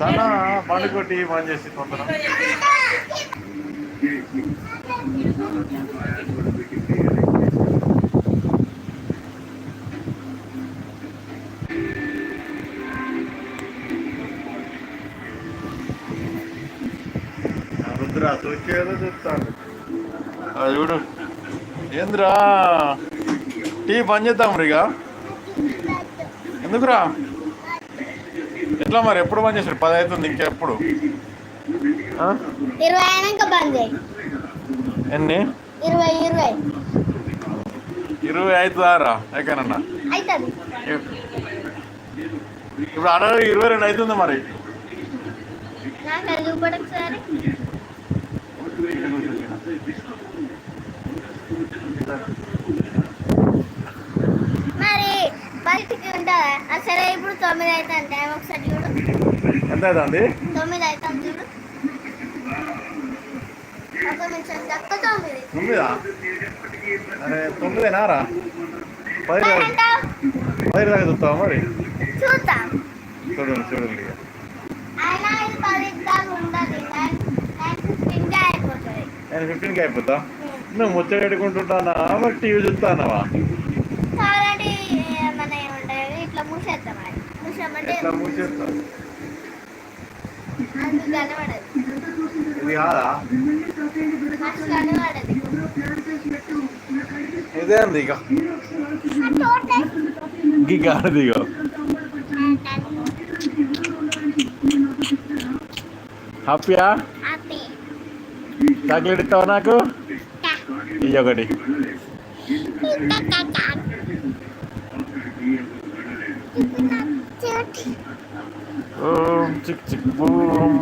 సన్న పండుకొట్టి పని చేసి తొందర రుద్ర చూసేదో చెప్తాను అది చూడు. ఏంద్రా? టీ పని చేద్దాం రిగా ఎందుకురా? ఎట్లా మరి? ఎప్పుడు పని చేసాడు పది అవుతుంది ఇంకెప్పుడు బంద్ ఎన్ని? ఇరవై అవుతుందారా? ఎక్కడన్నా ఇప్పుడు అడ ఇరవై రెండు అవుతుంది మరి. మరి బయటికి ఉంటుందా అసలే ఇప్పుడు తొమ్మిది అవుతుంది. టైం ఒకసారి చూడు. ఎంత అవుతుంది? తొమ్మిది అవుతుంది చూడు. ఒక నిమిషం తక్కువ తొమ్మిది. తొమ్మిదా? అరే తొమ్మిదేనారా పది? పది దాకా చూస్తావా మరి? చూద్దాం చూడండి నైన్ ఫిఫ్టీన్కే అయిపోతా? నువ్వు ముచ్చట పెట్టుకుంటుంటానా? మరి టీవీ చూస్తానవా? ఎట్లా మూసేస్తా ఇది కాదా? మస్తు కనబడదు. ఇదే అంది ఇక గీ కాదు ఇక. హ్యాపీయా? హ్యాపీ. చాక్లెట్ ఇస్తావా నాకు? ఇది ఒకటి. ఓం చిక్ చిక్ బూమ్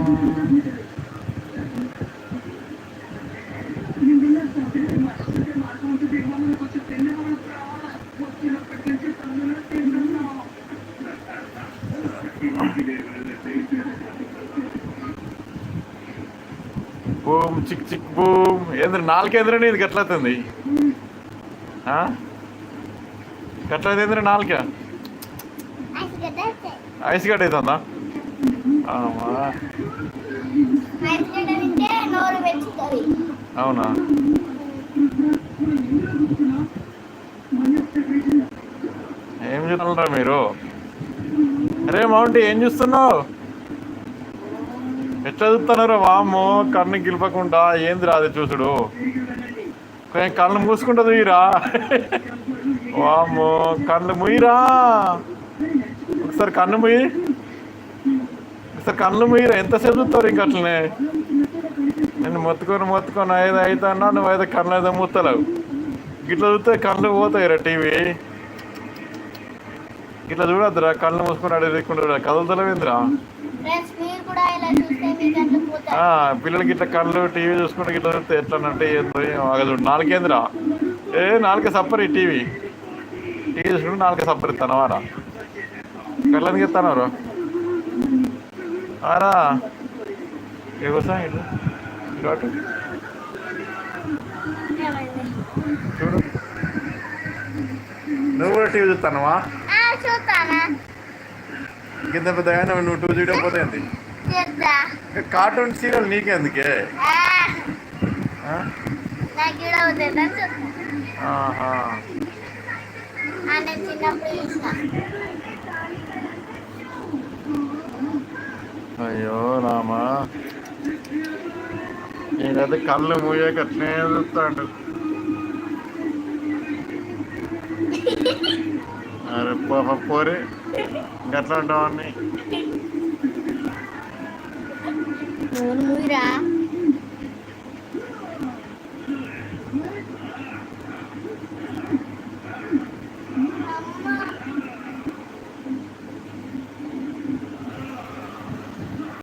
బూమ్ చిక్ చిక్ బూమ్ ఏంద్ర నాలుగేంద్ర ఇది గట్లవుతుంది? గట్లయితేంద్ర నాలుక ఐస్ గడ్డ అవుతుందా అవునా? ఏం చూస్తున్నారా మీరు? అరే మౌంటి ఏం చూస్తున్నావు? ఎట్లా చూస్తున్నారు వామ్మో కన్ను గిలపకుండా ఏంది రాదు చూసుడు? కొంచెం కళ్ళు మూసుకుంటా తీరా వామ్మో కళ్ళు ముయ్యరా ఒకసారి కన్ను ముయ్యి. ఒకసారి కళ్ళు ముయ్యరా ఎంతసేపు చూస్తారు ఇంక అట్లనే నేను మొత్తుకొని మొత్తుకొని ఐదు అయితే అన్నా నువ్వు అయితే కళ్ళు అయితే మూస్తలేవు ఇట్లా చూస్తే కళ్ళు పోతాయి రా టీవీ. ఇట్లా చూడద్దురా కళ్ళు మూసుకొని అడిగి దిక్కుంటారా కదులుతలేవేంద్రా మీరు పిల్లలకి ఇట్లా కళ్ళు టీవీ చూసుకుంటే ఇట్లా చూస్తే ఎట్లా అంటే ఆగదు నాలుగేంద్రా? ఏ నాలుగే సప్పరి టీవీ. టీవీ చూసుకుంటే నాలుగే సప్పరి ఇస్తానవారా కళ్ళనికి ఇస్తానవరు ఆరా. ఏ కోసం ఇటు? చూడు. నువ్వు కూడా టీవీ చూస్తానవా? కింద పెద్దగా నువ్వు టూ చూడకపోతే ఏంటి చేద్దా. ఇంకా కార్టూన్ సీరియల్ నీకెందుకే ఆహా. అయ్యో రామా. నేనైతే కళ్ళు మూయక అట్లే చూస్తాడు. అరే పోరి పోరే గట్లా ఉంటావని